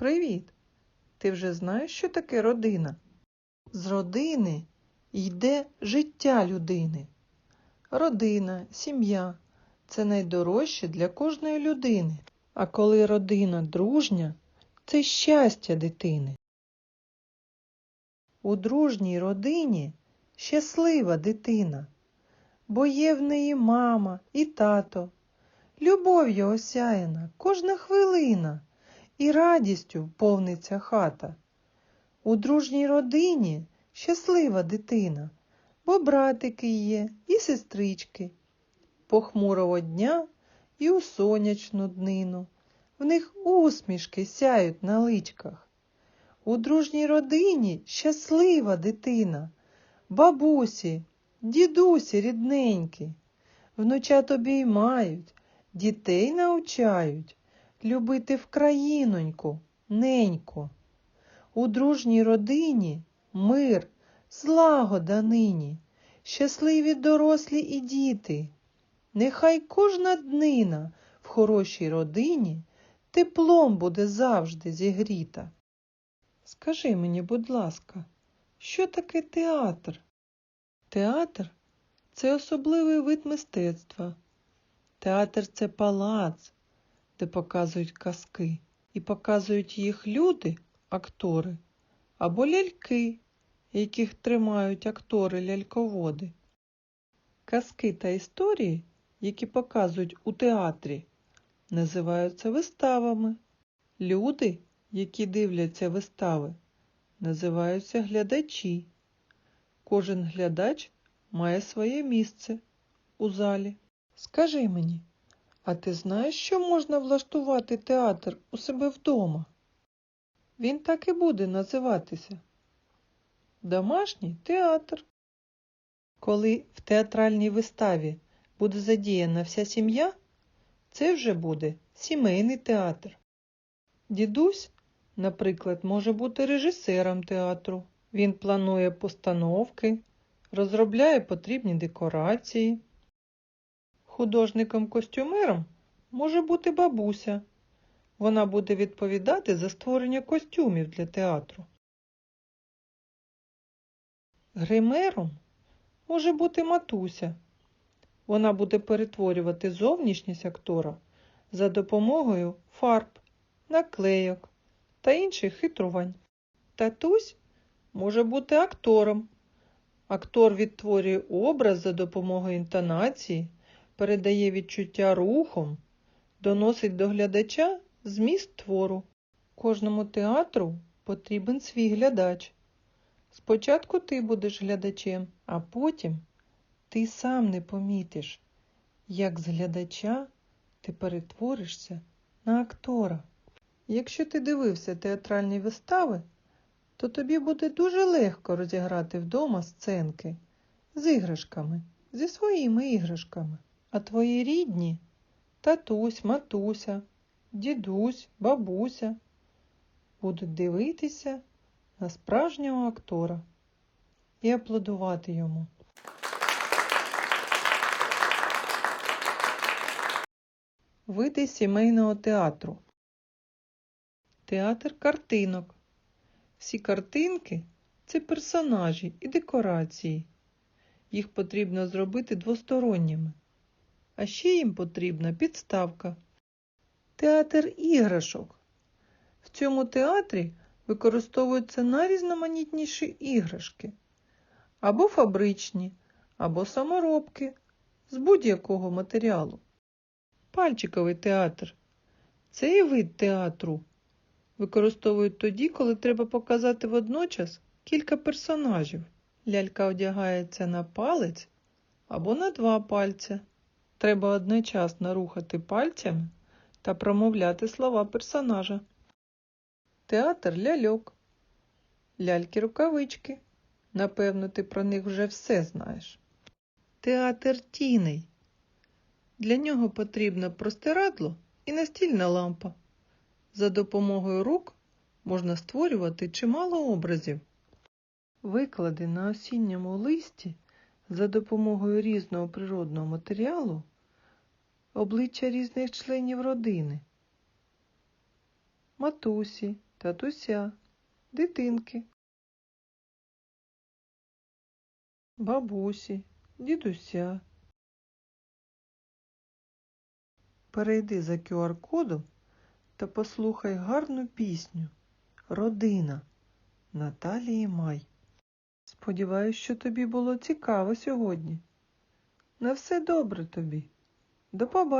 Привіт! Ти вже знаєш, що таке родина? З родини йде життя людини. Родина, сім'я це найдорожче для кожної людини. А коли родина дружня, це щастя дитини. У дружній родині щаслива дитина, бо є в неї мама і тато. Любов'ю осяяна кожна хвилина, і радістю повниться хата. У дружній родині щаслива дитина, бо братики є і сестрички. Похмурого дня і у сонячну днину. В них усмішки сяють на личках. У дружній родині щаслива дитина, бабусі, дідусі рідненькі, внучат обіймають, дітей навчають любити в країноньку, неньку. У дружній родині мир, злагода нині, щасливі дорослі і діти. Нехай кожна днина в хорошій родині теплом буде завжди зігріта. Скажи мені, будь ласка, що таке театр? Театр це особливий вид мистецтва. Театр це палац, де показують казки, і показують їх люди, актори, або ляльки, яких тримають актори ляльководи. Казки та історії, які показують у театрі, називаються виставами. Люди, які дивляться вистави, називаються глядачі. Кожен глядач має своє місце у залі. Скажи мені, а ти знаєш, що можна влаштувати театр у себе вдома? Він так і буде називатися. Домашній театр. Коли в театральній виставі буде задіяна вся сім'я, це вже буде сімейний театр. Дідусь, наприклад, може бути режисером театру. Він планує постановки, розробляє потрібні декорації. Художником-костюмером може бути бабуся. Вона буде відповідати за створення костюмів для театру. Гримером може бути матуся. Вона буде перетворювати зовнішність актора за допомогою фарб, наклейок та інших хитрувань. Татусь може бути актором. Актор відтворює образ за допомогою інтонації, передає відчуття рухом, доносить до глядача зміст твору. Кожному театру потрібен свій глядач. Спочатку ти будеш глядачем, а потім ти сам не помітиш, як з глядача ти перетворишся на актора. Якщо ти дивився театральні вистави, то тобі буде дуже легко розіграти вдома сценки з іграшками, зі своїми іграшками. А твої рідні татусь, матуся, дідусь, бабуся будуть дивитися на справжнього актора і аплодувати йому. Види сімейного театру. Театр картинок. Всі картинки це персонажі і декорації. Їх потрібно зробити двосторонніми. А ще їм потрібна підставка. Театр іграшок. В цьому театрі використовуються найрізноманітніші іграшки або фабричні, або саморобки з будь-якого матеріалу. Пальчиковий театр цей вид театру використовують тоді, коли треба показати водночас кілька персонажів. Лялька одягається на палець або на два пальця. Треба одночасно рухати пальцями та промовляти слова персонажа. Театр ляльок. Ляльки-рукавички. Напевно, ти про них вже все знаєш. Театр тіней. Для нього потрібно простирадло і настільна лампа. За допомогою рук можна створювати чимало образів. Виклади на осінньому листі за допомогою різного природного матеріалу обличчя різних членів родини. Матусі, татуся, дитинки, бабусі, дідуся. Перейди за QR-кодом та послухай гарну пісню Родина Наталії Май. Сподіваюсь, що тобі було цікаво сьогодні. На все добре тобі. До побачення.